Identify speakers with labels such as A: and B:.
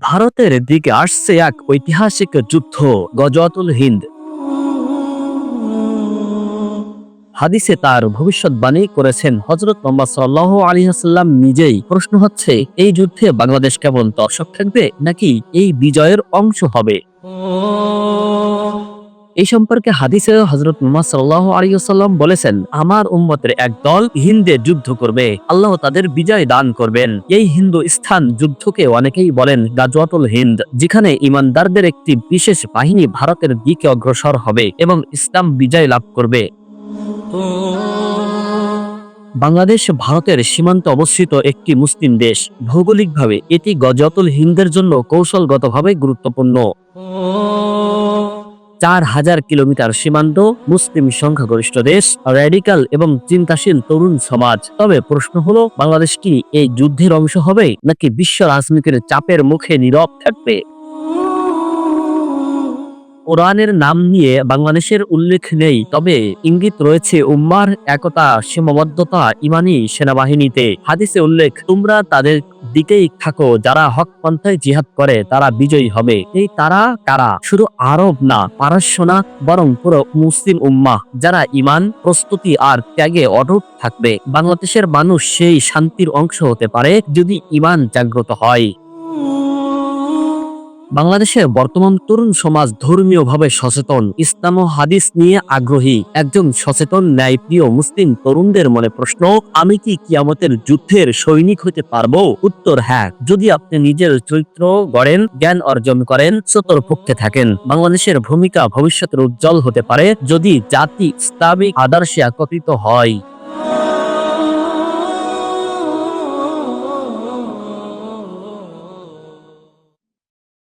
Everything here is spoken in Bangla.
A: ভারতের দিকে আসছে এক ঐতিহাসিক যুদ্ধ, গজওয়াতুল হিন্দ। হাদিসে তার ভবিষ্যৎবাণী করেছেন হজরত মোহাম্মদ সাল্লাহ আলী হাসাল্লাম নিজেই। প্রশ্ন হচ্ছে, এই যুদ্ধে বাংলাদেশ কেমন দর্শক থাকবে নাকি এই বিজয়ের অংশ হবে? এই সম্পর্কে হাদিসে হজরত মোহাম্মদ সাল্লাহ আলিয়াল্লাম বলেছেন, আমার উম্মতের এক দল হিন্দে যুদ্ধ করবে, আল্লাহ তাদের বিজয় দান করবেন। এই হিন্দু স্থান যুদ্ধকে অনেকেই বলেন গাজওয়াতুল হিন্দ, যেখানে ইমানদারদের একটি বিশেষ বাহিনী ভারতের দিকে অগ্রসর হবে এবং ইসলাম বিজয় লাভ করবে। বাংলাদেশ ভারতের সীমান্তে অবস্থিত একটি মুসলিম দেশ, ভৌগোলিকভাবে এটি গজওয়াতুল হিন্দের জন্য কৌশলগতভাবে গুরুত্বপূর্ণ। চার হাজার কিলোমিটার সীমান্ত মুসলিম সংখ্যাগরিষ্ঠ দেশ র্যাডিক্যাল এবং চিন্তাশীল তরুণ সমাজ। তবে প্রশ্ন হলো, বাংলাদেশ কি এই যুদ্ধের অংশ হবে, নাকি বিশ্ব রাজনীতির চাপের মুখে নীরব থাকবে? কোরআনের নাম নিয়ে বাংলাদেশের উল্লেখ নেই, তবে ইঙ্গিত রয়েছে উম্মার একতা সীমাবদ্ধতা ইমানি সেনাবাহিনীতে। হাদিসে উল্লেখ, তোমরা তাদের দিকেই থাকো, যারা হক পন্থায় জিহাদ করে, তারা বিজয়ী হবে। এই তারা কারা? শুধু আরব না, পারস্য না, বরং পুরো মুসলিম উম্মা যারা ইমান প্রস্তুতি আর ত্যাগে অটুট থাকবে। বাংলাদেশের মানুষ সেই শান্তির অংশ হতে পারে যদি ইমান জাগ্রত হয়। বাংলাদেশের বর্তমান তরুণ সমাজ ধর্মীয়ভাবে সচেতন, ইসলাম ও হাদিস নিয়ে আগ্রহী একজন সচেতন, ন্যায়প্রিয় মুসলিম তরুণদের মনে প্রশ্ন, আমি কি কিয়ামতের যুদ্ধের সৈনিক হতে পারব? উত্তর হ্যাঁ। যদি আপনি নিজের চরিত্র গড়েন, জ্ঞান অর্জন করেন সতর পক্ষে থাকেন। বাংলাদেশের ভূমিকা ভবিষ্যতের উজ্জ্বল হতে পারে যদি জাতি ইসলামিক আদর্শে একত্রিত হয়।